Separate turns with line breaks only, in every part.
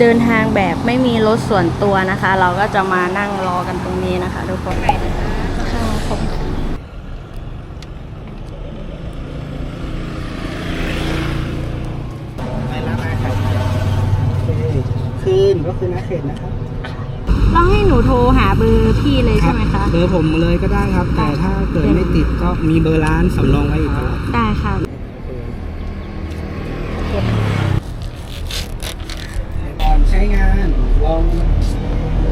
เดินทางแบบไม่มีรถส่วนตัวนะคะ เราก็จะมานั่งรอกันตรงนี้นะคะ ทุกคนค่ะขอบคุณค่ะ
ไปแล้วนะครับโอเคคืนก็คือนักเขตนะครับ
ต้องให้หนูโทรหาเบอร์พี่เลยใช่ไหมคะ
เบอร์ผมเลยก็ได้ครับ แต่ถ้าเกิดไม่ติดก็มีเบอร์ร้านสำรองไว้อีกครับ
ได้ค่ะ
ก่อนใช้งาน ลอง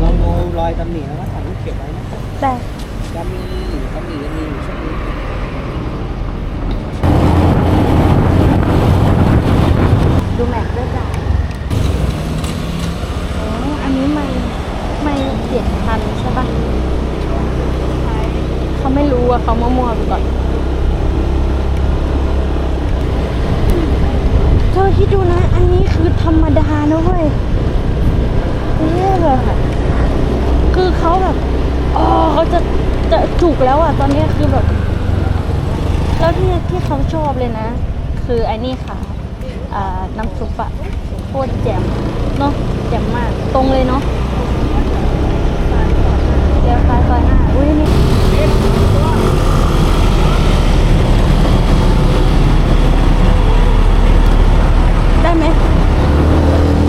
ลองดูรอยตำหนิแล้วก็ถ่ายรูปเก็บไว้นะครับ
ได้
จะมีตำหนิจะมีอยู่ช่วงนี้
ดูแม็กด้วยจ้ะอ๋ออันนี้ไม่ไม่เจ็ดพันใช่ปะใช่เขาไม่รู้อะเขามั่วๆไปก่อน เธอคิดดูนะ อันนี้คือธรรมดานะเว้ย เนี่ยเลยค่ะคือเขาแบบอ๋อเขาจะจะจุกแล้วอะ ตอนนี้คือแบบ แล้วที่ที่เขาชอบเลยนะ คือไอ้นี่ค่ะอ่าน้ำซุปอะโคตรแจ่มเนาะแจ่มมากตรงเลยเนาะเดี๋ยวคลายซอยหน้าอุ้ยนี่ได้ไหม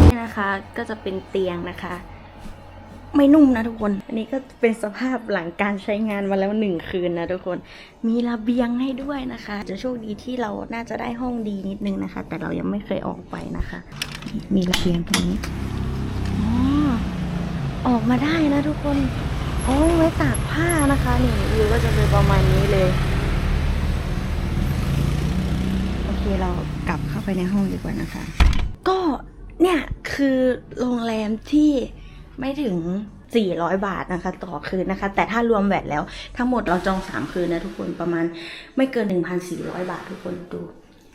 นี่นะคะ ก็จะเป็นเตียงนะคะ ไม่นุ่มนะทุกคน อันนี้ก็เป็นสภาพหลังการใช้งานมาแล้วหนึ่งคืนนะทุกคน มีระเบียงให้ด้วยนะคะ จะโชคดีที่เราน่าจะได้ห้องดีนิดนึงนะคะ แต่เรายังไม่เคยออกไปนะคะ มีระเบียงตรงนี้อ๋ออกมาได้นะทุกคนโอ้ไว้ตากผ้านะคะ นี่วิวก็จะเป็นประมาณนี้เลย โอเคเรากลับเข้าไปในห้องดีกว่านะคะ ก็เนี่ย คือโรงแรมที่ไม่ถึง 400 บาทนะคะ ต่อคืนนะคะ แต่ถ้ารวมแวดแล้ว ทั้งหมดเราจอง 3 คืนนะทุกคนประมาณไม่เกิน 1,400 บาททุกคนดู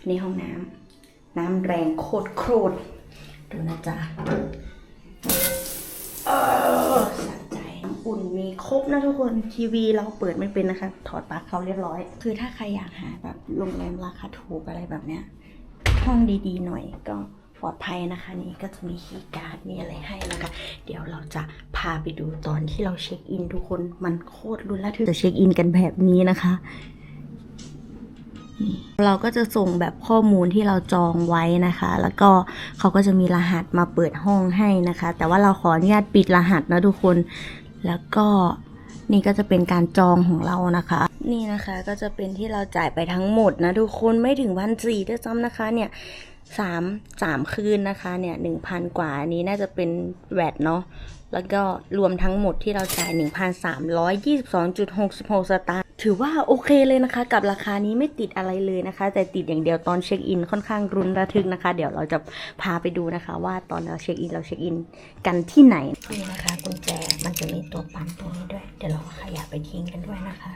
ในห้องน้ำน้ำแรงโคตรโคตรดูนะจ๊ะสะใจน้ำอุ่นมีครบนะทุกคนทีวีเราเปิดไม่เป็นนะคะ ถอดปลั๊กเขาเรียบร้อย คือถ้าใครอยากหาแบบโรงแรมราคาถูกอะไรแบบเนี้ยห้องดีๆหน่อยก็ ปลอดภัยนะคะ นี่ก็จะมีคีย์การ์ดมีอะไรให้นะคะ เดี๋ยวเราจะพาไปดูตอนที่เราเช็คอินทุกคนมันโคตรรุนระทึกจะเช็คอินกันแบบนี้นะคะนี่เราก็จะส่งแบบข้อมูลที่เราจองไว้นะคะ แล้วก็เขาก็จะมีรหัสมาเปิดห้องให้นะคะ แต่ว่าเราขออนุญาตปิดรหัสนะทุกคน แล้วก็นี่ก็จะเป็นการจองของเรานะคะ นี่นะคะก็จะเป็นที่เราจ่ายไปทั้งหมดนะทุกคนไม่ถึงพันสี่ด้วยซ้ำนะคะเนี่ย สามสามคืนนะคะเนี่ยหนึ่งพันกว่าอันนี้น่าจะเป็นแวดเนาะแล้วก็รวมทั้งหมดที่เราจ่าย 1,322.66 สตางค์ถือว่าโอเคเลยนะคะ กับราคานี้ไม่ติดอะไรเลยนะคะ แต่ติดอย่างเดียวตอนเช็คอินค่อนข้างรุนระทึกนะคะ เดี๋ยวเราจะพาไปดูนะคะ ว่าตอนเราเช็คอินเราเช็คอินกันที่ไหนนี่นะคะกุญแจมันจะมีตัวปั๊มตรงนี้ด้วย เดี๋ยวเราขยับไปทิ้งกันด้วยนะคะ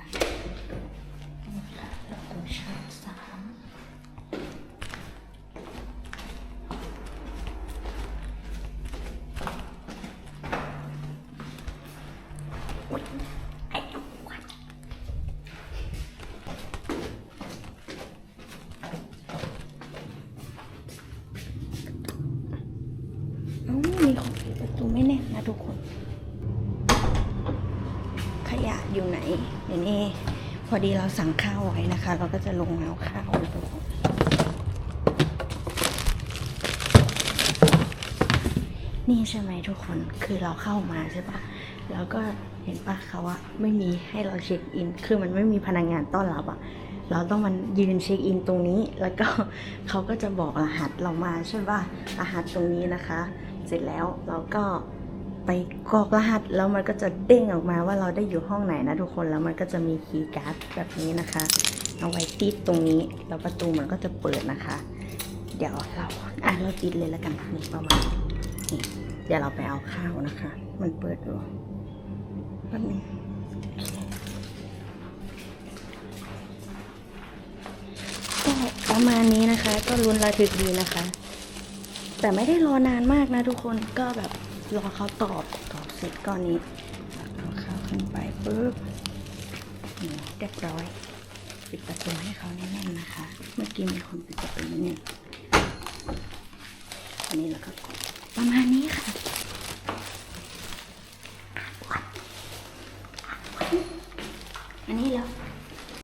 ูไม่แน่นนะทุกคน ขยะอยู่ไหนเดี๋ยวนี้พอดีเราสั่งข้าวไว้นะคะ เราก็จะลงเอาข้าวทุกคนนี่ใช่ไหมทุกคนคือเราเข้ามาใช่ปะแล้วก็เห็นปะเขาอะไม่มีให้เราเช็คอิน คือมันไม่มีพนักงานต้อนรับอะเราต้องมันยืนเช็คอินตรงนี้ แล้วก็เขาก็จะบอกรหัสเรามาใช่ปะรหัสตรงนี้นะคะ เสร็จแล้วเราก็ไปกรอกรหัสแล้วมันก็จะเด้งออกมาว่าเราได้อยู่ห้องไหนนะทุกคนแล้วมันก็จะมีคีย์การ์ดแบบนี้นะคะ เอาไว้ติดตรงนี้แล้วประตูมันก็จะเปิดนะคะ เดี๋ยวเราอะเราติดเลยแล้วกันนี่ประมาณนี้เดี๋ยวเราไปเอาข้าวนะคะ มันเปิดอยู่แป๊บนึงก็ประมาณนี้นะคะ ก็รุนระทึกดีนะคะ แต่ไม่ได้รอนานมากนะทุกคนก็แบบรอเขาตอบตอบเสร็จก้อนนี้เอาข้าวขึ้นไปปุ๊บเรียบร้อยปิดประตูให้เขาแน่นๆนะคะ เมื่อกี้มีคนปิดประตูนิดนึงอันนี้แล้วก็ประมาณนี้ค่ะ